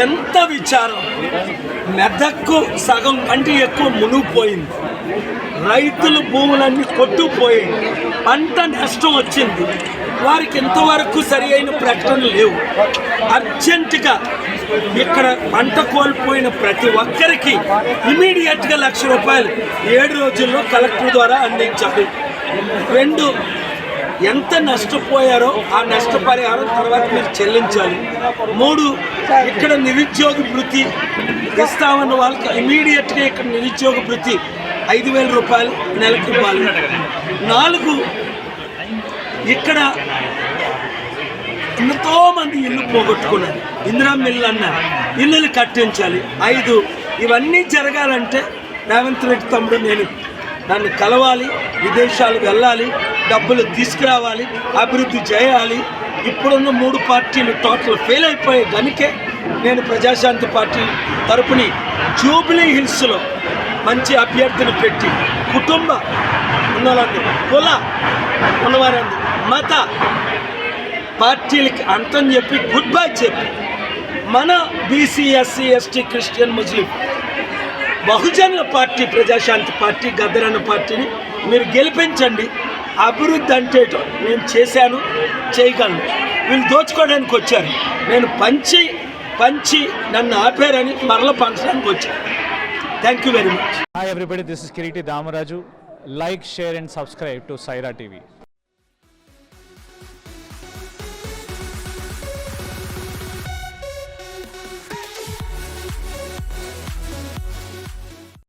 ఎంత విచారం? మెదక్కు సగం కంటే ఎక్కువ మునిగిపోయింది. రైతులు భూములన్నీ కొట్టుకుపోయాయి. పంట నష్టం వచ్చింది. వారికి ఇంతవరకు సరి అయిన ప్రకటనలు లేవు. అర్జెంటుగా ఇక్కడ పంట కోల్పోయిన ప్రతి ఒక్కరికి ఇమీడియట్గా లక్ష రూపాయలు ఏడు రోజుల్లో కలెక్టర్ ద్వారా అందించాలి. రెండు ఎంత నష్టపోయారో ఆ నష్టపరిహారం తర్వాత మీరు చెల్లించాలి. మూడు ఇక్కడ నిరుద్యోగ భృతి ఇస్తామన్న వాళ్ళకి ఇమీడియట్గా ఇక్కడ నిరుద్యోగ భృతి ఐదు వేల రూపాయలు నెలకు ఇవ్వాలి. నాలుగు ఇక్కడ ఎంతో మంది ఇల్లు పోగొట్టుకున్నారు. ఇందిరా మిల్లు అన్నారు ఇల్లులు కట్టించాలి. ఐదు ఇవన్నీ జరగాలంటే రేవంత్ రెడ్డి తమ్ముడు నేను నన్ను కలవాలి విదేశాలకు వెళ్ళాలి డబ్బులు తీసుకురావాలి అభివృద్ధి చేయాలి ఇప్పుడున్న మూడు పార్టీలు టోటల్ ఫెయిల్ అయిపోయే దానికే నేను ప్రజాశాంతి పార్టీ తరపుని జూబ్లీ హిల్స్లో మంచి అభ్యర్థిని పెట్టి కుటుంబ ఉన్నవారందరూ కుల ఉన్నవారందు మత పార్టీలకి అంతం చెప్పి గుడ్ బై చెప్పి మన బీసీ ఎస్సీ ఎస్టీ క్రిస్టియన్ ముస్లిం బహుజనుల పార్టీ ప్రజాశాంతి పార్టీ గద్దరన్న పార్టీని మీరు గెలిపించండి. అభివృద్ధి అంటే నేను చేశాను చేయగలను. వీళ్ళు దోచుకోవడానికి వచ్చారు. నేను పంచి పంచి నన్ను ఆపారని మరల పంచడానికి వచ్చాను thank you very much hi everybody this is Kireeti Damaraju like share and subscribe to Saira TV